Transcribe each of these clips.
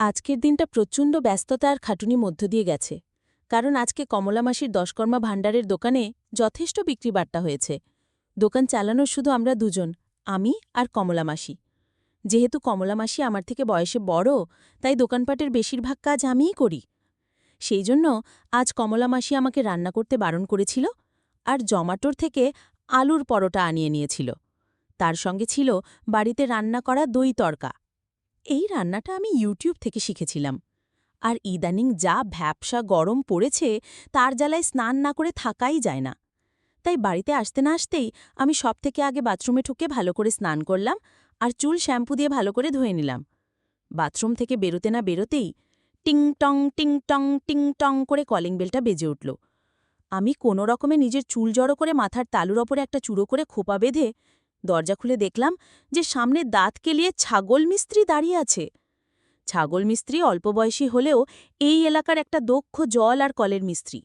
আজকের দিনটা প্রচণ্ড ব্যস্ততা আর খাটুনি মধ্য দিয়ে গেছে, কারণ আজকে কমলা মাসির দশকর্মা ভাণ্ডারের দোকানে যথেষ্ট বিক্রি বার্তা হয়েছে। দোকান চালানোর শুধু আমরা দুজন, আমি আর কমলা মাসি। যেহেতু কমলা মাসি আমার থেকে বয়সে বড়, তাই দোকানপাটের বেশিরভাগ কাজ আমিই করি। সেই জন্য আজ কমলা মাসি আমাকে রান্না করতে বারণ করেছিল আর জমাটোর থেকে আলুর পরোটা আনিয়ে নিয়েছিল। তার সঙ্গে ছিল বাড়িতে রান্না করা দই তড়কা এই রান্নাটা আমি ইউটিউব থেকে শিখেছিলাম। আর ইদানিং যা ভ্যাপসা গরম পড়েছে, তার জ্বালায় স্নান না করে থাকাই যায় না। তাই বাড়িতে আসতে না আসতেই আমি সব থেকে আগে বাথরুমে ঠুকে ভালো করে স্নান করলাম আর চুল শ্যাম্পু দিয়ে ভালো করে ধুয়ে নিলাম। বাথরুম থেকে বেরোতে না বেরোতেই টিং টং টিং টং টিং টং করে কলিং বেলটা বেজে উঠল। আমি কোনো রকমে নিজের চুল জড়ো করে মাথার তালুর ওপরে একটা চুড়ো করে খোপা বেঁধে দরজা খুলে দেখলাম যে সামনে দাঁত কেলিয়ে ছাগল মিস্ত্রি দাঁড়িয়ে আছে। ছাগল মিস্ত্রি অল্প বয়সী হলেও এই এলাকার একটা দক্ষ জল আর কলের মিস্ত্রি।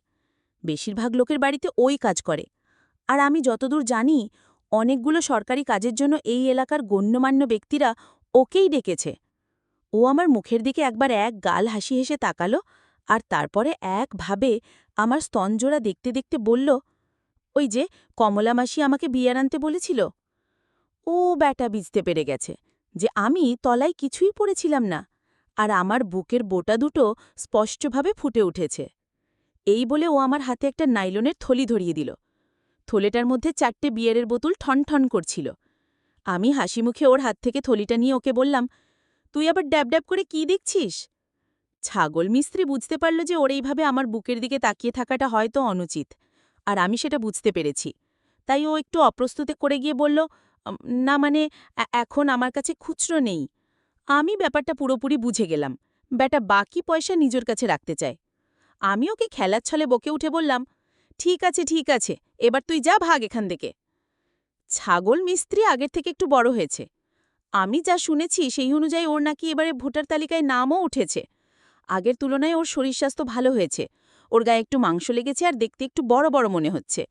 বেশিরভাগ লোকের বাড়িতে ওই কাজ করে। আর আমি যতদূর জানি, অনেকগুলো সরকারি কাজের জন্য এই এলাকার গণ্যমান্য ব্যক্তিরা ওকেই ডেকেছে। ও আমার মুখের দিকে একবার এক গাল হাসি হেসে তাকালো আর তারপরে একভাবে আমার স্তনজোড়া দেখতে দেখতে বলল, ওই যে কমলা মাসি আমাকে বিয়ার আনতে বলেছিল? ও ব্যাটা বিজতে পেরে গেছে যে আমি তলায় কিছুই পড়েছিলাম না আর আমার বুকের বোটা দুটো স্পষ্টভাবে ফুটে উঠেছে। এই বলে ও আমার হাতে একটা নাইলনের থলি ধরিয়ে দিল। থলেটার মধ্যে চারটে বিয়ারের বোতল ঠনঠন করছিল। আমি হাসি মুখে ওর হাত থেকে থলিটা নিয়ে ওকে বললাম তুই আবার ড্যাব ড্যাব করে কি দেখছিস? ছাগল মিস্ত্রি বুঝতে পারল যে ওর এইভাবে আমার বুকের দিকে তাকিয়ে থাকাটা হয়তো অনুচিত আর আমি সেটা বুঝতে পেরেছি। তাই ও একটু অপ্রস্তুতে করে গিয়ে বলল "উম, না মানে এখন আমার কাছে খুচরো নেই। আমি ব্যাপারটা পুরোপুরি বুঝে গেলাম। ব্যাটা, বাকি পয়সা নিজের কাছে রাখতে চায়। আমি ওকে খেলার ছলে বকে উঠে বললাম, ঠিক আছে ঠিক আছে, এবার তুই যা ভাগ এখান থেকে। ছাগল মিস্ত্রি আগের থেকে একটু বড় হয়েছে। আমি যা শুনেছি সেই অনুযায়ী ওর নাকি এবারে ভোটার তালিকায় নামও উঠেছে। আগের তুলনায় ওর শরীর স্বাস্থ্য ভালো হয়েছে। ওর গায়ে একটু মাংস লেগেছে আর দেখতে একটু বড় বড় মনে হচ্ছে।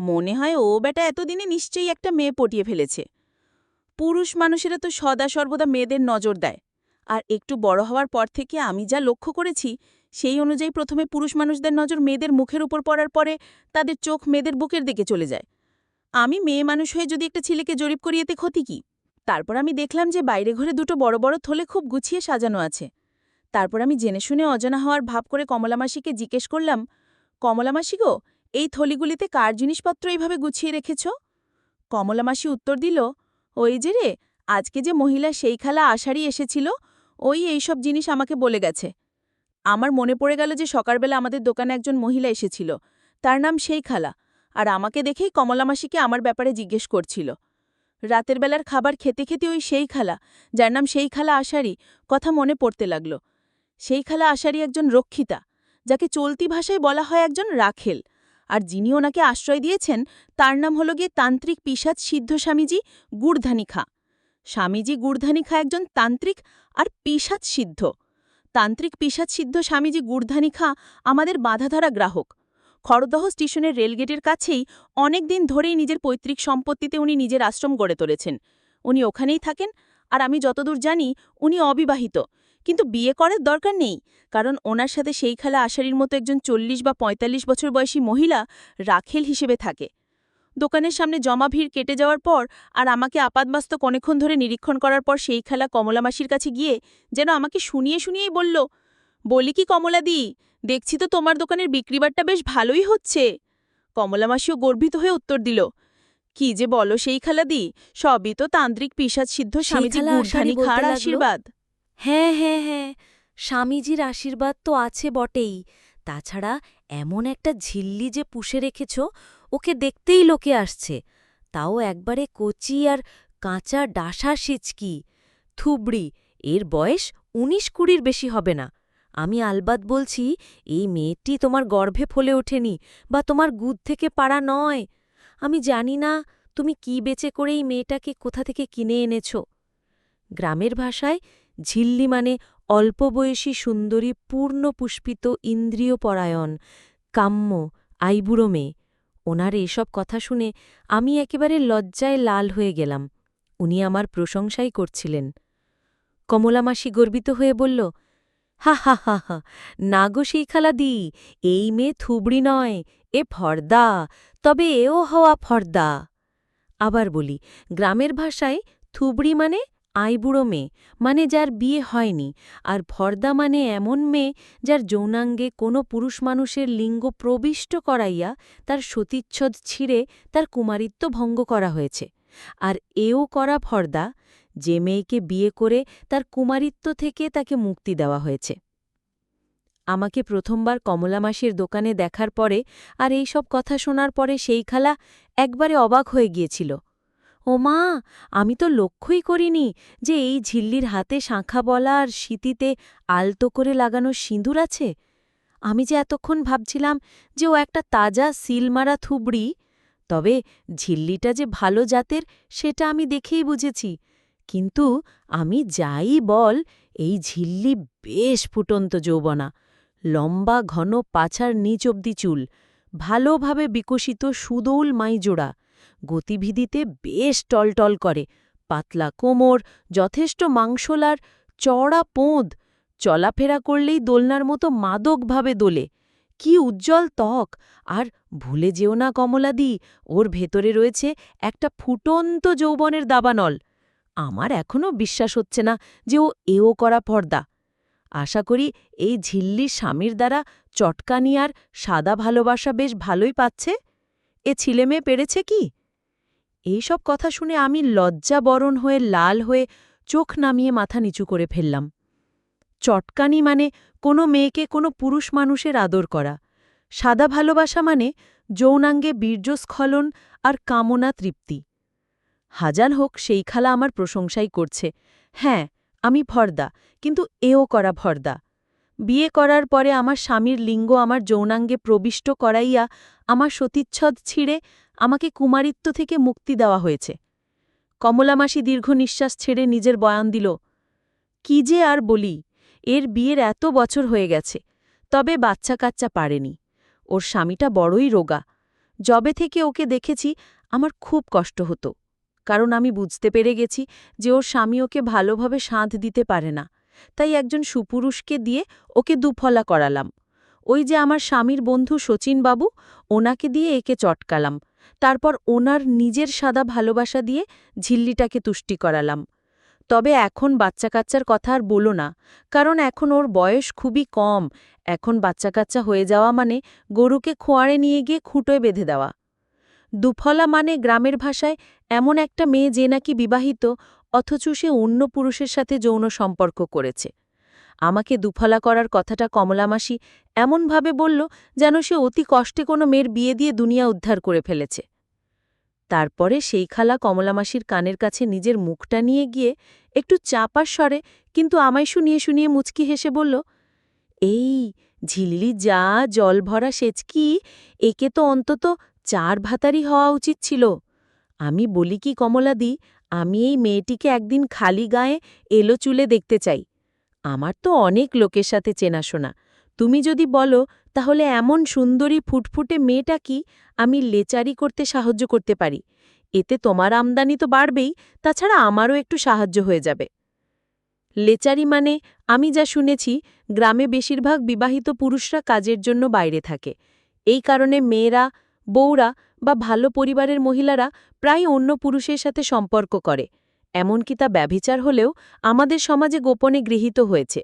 মনে হয় ও বেটা এতদিনে নিশ্চয়ই একটা মেয়ে পটিয়ে ফেলেছে। পুরুষ মানুষেরা তো সদা সর্বদা মেয়েদের নজর দেয়। আর একটু বড় হওয়ার পর থেকে আমি যা লক্ষ্য করেছি, সেই অনুযায়ী প্রথমে পুরুষ মানুষদের নজর মেয়েদের মুখের উপর পড়ার পরে তাদের চোখ মেয়েদের বুকের দিকে চলে যায়। আমি মেয়ে মানুষ হয়ে যদি একটা ছেলেকে জরিপ করি, এতে ক্ষতি কি? তারপর আমি দেখলাম যে বাইরে ঘরে দুটো বড় বড় থলে খুব গুছিয়ে সাজানো আছে। তারপর আমি জেনে শুনে অজানা হওয়ার ভাব করে কমলামাসিকে জিজ্ঞেস করলাম, কমলামাসি গো এই থলিগুলিতে কার জিনিসপত্র এইভাবে গুছিয়ে রেখেছ? কমলামাসি উত্তর দিল, ওই যে রে, আজকে যে মহিলা সেই খালা আষাঢ়ি এসেছিল, ওই এইসব জিনিস আমাকে বলে গেছে। আমার মনে পড়ে গেল যে সকালবেলা আমাদের দোকানে একজন মহিলা এসেছিল, তার নাম সেই খালা, আর আমাকে দেখেই কমলামাসিকে আমার ব্যাপারে জিজ্ঞেস করছিল। রাতের বেলার খাবার খেতে খেতে ওই সেই খালা, যার নাম সেই খালা আষাঢ়ি, কথা মনে পড়তে লাগল। সেই খালা আষাঢ়ি একজন রক্ষিতা, যাকে চলতি ভাষায় বলা হয় একজন রাখেল। আর যিনি ওনাকে আশ্রয় দিয়েছেন, তার নাম হল গিয়ে তান্ত্রিক পিসাদ সিদ্ধ স্বামীজি গুড়ধানি খা স্বামীজি গুড়ধানি খা একজন তান্ত্রিক আর পিসাদ সিদ্ধ। তান্ত্রিক পিসাদ সিদ্ধ স্বামীজি গুড়ধানি খা আমাদের বাধাধারা গ্রাহক। খড়দহ স্টেশনের রেলগেটের কাছেই অনেক দিন ধরেই নিজের পৈতৃক সম্পত্তিতে উনি নিজের আশ্রম গড়ে তুলেছেন। উনি ওখানেই থাকেন, আর আমি যতদূর জানি উনি অবিবাহিত। কিন্তু বিয়ে করার দরকার নেই। কারণ ওনার সাথে সেই খালা আশারির মতো একজন চল্লিশ বা ৪৫ বছর বয়সী মহিলা রাখেল হিসেবে থাকে। দোকানের সামনে জমা ভিড় কেটে যাওয়ার পর আর আমাকে আপাতবাস্তব অনেকক্ষণ ধরে নিরীক্ষণ করার পর সেই খেলা কমলামাসির কাছে গিয়ে যেন আমাকে শুনিয়ে শুনিয়েই বলল বলি কি কমলাদি দেখছি তো তোমার দোকানের বিক্রিবারটা বেশ ভালোই হচ্ছে। কমলামাসিও গর্বিত হয়ে উত্তর দিল কি যে বলো সেই খেলা খালাদি সবই তো তান্ত্রিক পিসাদ সিদ্ধ স্বামীজি খাওয়ার আশীর্বাদ। হ্যাঁ হ্যাঁ হ্যাঁ স্বামীজির আশীর্বাদ তো আছে বটেই। তাছাড়া এমন একটা ঝিল্লি যে পুষে রেখেছ, ওকে দেখতেই লোকে আসছে। তাও একবারে কচি আর কাঁচা ডাসা সিচকি। থুবড়ি, এর বয়স উনিশ কুড়ির বেশি হবে না। আমি আলবাত বলছি, এই মেয়েটি তোমার গর্ভে ফলে ওঠেনি বা তোমার গুদ থেকে পাড়া নয়। আমি জানি না তুমি কি বেচে করে এই মেয়েটাকে কোথা থেকে কিনে এনেছ। গ্রামের ভাষায় ঝিল্লি মানে অল্প বয়সী সুন্দরী পূর্ণ পুষ্পিত ইন্দ্রিয়পরায়ণ, কাম্য, আইবুড়ো মেয়ে। ওনার এসব কথা শুনে আমি একেবারে লজ্জায় লাল হয়ে গেলাম। উনি আমার প্রশংসাই করছিলেন। কমলামাসি গর্বিত হয়ে বলল, হা হা হা হা, না গো সেই এই মেয়ে থুবড়ি নয়, এ ফর্দা, তবে এও হওয়া ফর্দা। আবার বলি, গ্রামের ভাষায় থুবড়ি মানে আইবুড়ো মেয়ে মানে যার বিয়ে হয়নি, আর ফর্দা মানে এমন মেয়ে যার যৌনাঙ্গে কোনো পুরুষ মানুষের লিঙ্গ প্রবিষ্ট করাইয়া তার সতীচ্ছদ ছিঁড়ে তার কুমারিত্ব ভঙ্গ করা হয়েছে। আর এও করা ফর্দা যে মেয়েকে বিয়ে করে তার কুমারিত্ব থেকে তাকে মুক্তি দেওয়া হয়েছে। আমাকে প্রথমবার কমলা মাসির দোকানে দেখার পরে আর এই সব কথা শোনার পরে সেই খালা একবারে অবাক হয়ে গিয়েছিল। ও মা, আমি তো লক্ষ্যই করিনি যে এই ঝিল্লির হাতে শাঁখা বলা আর শীতিতে আলতো করে লাগানো সিঁদুর আছে। আমি যে এতক্ষণ ভাবছিলাম যে ও একটা তাজা সিলমারা থুবড়ি, তবে ঝিল্লিটা যে ভালো জাতের সেটা আমি দেখেই বুঝেছি। কিন্তু আমি যাই বল, এই ঝিল্লি বেশ ফুটন্ত যৌবনা, লম্বা ঘন পাছার নিচ অব্দি চুল, ভালোভাবে বিকশিত সুদৌল মাইজোড়া। গতিবিধিতে বেশ টলটল করে। পাতলা কোমর, যথেষ্ট মাংসলার চড়া পোঁদ, চলাফেরা করলেই দোলনার মতো মাদকভাবে দোলে। কি উজ্জ্বল ত্বক! আর ভুলে যেও না কমলাদি, ওর ভেতরে রয়েছে একটা ফুটন্ত যৌবনের দাবানল। আমার এখনও বিশ্বাস হচ্ছে না যে ও এও করা পর্দা। আশা করি এই ঝিল্লি স্বামীর দ্বারা চটকানিয়ার সাদা ভালোবাসা বেশ ভালোই পাচ্ছে। এ ছেলেমেয়ে পেরেছে কি? এইসব কথা শুনে আমি লজ্জা বরণ হয়ে, লাল হয়ে চোখ নামিয়ে মাথা নিচু করে ফেললাম। চটকানি মানে কোনো মেয়েকে কোনো পুরুষ মানুষের আদর করা। সাদা ভালোবাসা মানে যৌনাঙ্গে বীর্যস্খলন আর কামনা তৃপ্তি। হাজার হোক, সেই খালা আমার প্রশংসাই করছে। হ্যাঁ আমি ভর্দা, কিন্তু এও করা ভর্দা। বিয়ে করার পরে আমার স্বামীর লিঙ্গ আমার যৌনাঙ্গে প্রবিষ্ট করাইয়া আমার সতীচ্ছদ ছিঁড়ে আমাকে কুমারিত্ব থেকে মুক্তি দেওয়া হয়েছে। কমলামাসি দীর্ঘ নিঃশ্বাস ছেড়ে নিজের বয়ান দিল, কি যে আর বলি, এর বিয়ের এত বছর হয়ে গেছে, তবে বাচ্চা কাচ্চা পারেনি। ওর স্বামীটা বড়ই রোগা। জবে থেকে ওকে দেখেছি, আমার খুব কষ্ট হতো। কারণ আমি বুঝতে পেরে গেছি যে ওর স্বামী ওকে ভালোভাবে সাঁধ দিতে পারে না। তাই একজন সুপুরুষকে দিয়ে ওকে দুফলা করালাম। ওই যে আমার স্বামীর বন্ধু শচীনবাবু, ওনাকে দিয়ে একে চটকালাম। তারপর ওনার নিজের সাদা ভালোবাসা দিয়ে ঝিল্লিটাকে তুষ্টি করালাম। তবে এখন বাচ্চা কাচ্চার কথা আর বলো না, কারণ এখন ওর বয়স খুবই কম। এখন বাচ্চা কাচ্চা হয়ে যাওয়া মানে গরুকে খোঁয়াড়ে নিয়ে গিয়ে খুঁটোয় বেঁধে দেওয়া। দুফলা মানে গ্রামের ভাষায় এমন একটা মেয়ে যে নাকি বিবাহিত, অথচ সে অন্য পুরুষের সাথে যৌন সম্পর্ক করেছে। আমাকে দুফলা করার কথাটা কমলামাসি এমনভাবে বলল যেন সে অতি কষ্টে কোনো মেয়ের বিয়ে দিয়ে দুনিয়া উদ্ধার করে ফেলেছে। তারপরে সেই খালা কমলামাসির কানের কাছে নিজের মুখটা নিয়ে গিয়ে একটু চাপার স্বরে কিন্তু আমায় শুনিয়ে শুনিয়ে মুচকি হেসে বলল, এই ঝিল্লি যা জল ভরা সেচকি একে তো অন্তত চার ভাতারই হওয়া উচিত ছিল। আমি বলি কি কমলাদি, আমি এই মেয়েটিকে একদিন খালি গায়ে এলো চুলে দেখতে চাই। আমার তো অনেক লোকের সাথে চেনাশোনা। তুমি যদি বলো, তাহলে এমন সুন্দরী ফুটফুটে মেয়েটা কি আমি লেচারি করতে সাহায্য করতে পারি? এতে তোমার আমদানি তো বাড়বেই, তাছাড়া আমারও একটু সাহায্য হয়ে যাবে। লেচারি মানে আমি যা শুনেছি, গ্রামে বেশিরভাগ বিবাহিত পুরুষরা কাজের জন্য বাইরে থাকে। এই কারণে মেয়েরা, বউরা বা ভালো পরিবারের মহিলারা প্রায় অন্য পুরুষের সাথে সম্পর্ক করে। এমনকি তা ব্যভিচার হলেও আমাদের সমাজে গোপনে গৃহীত হয়েছে।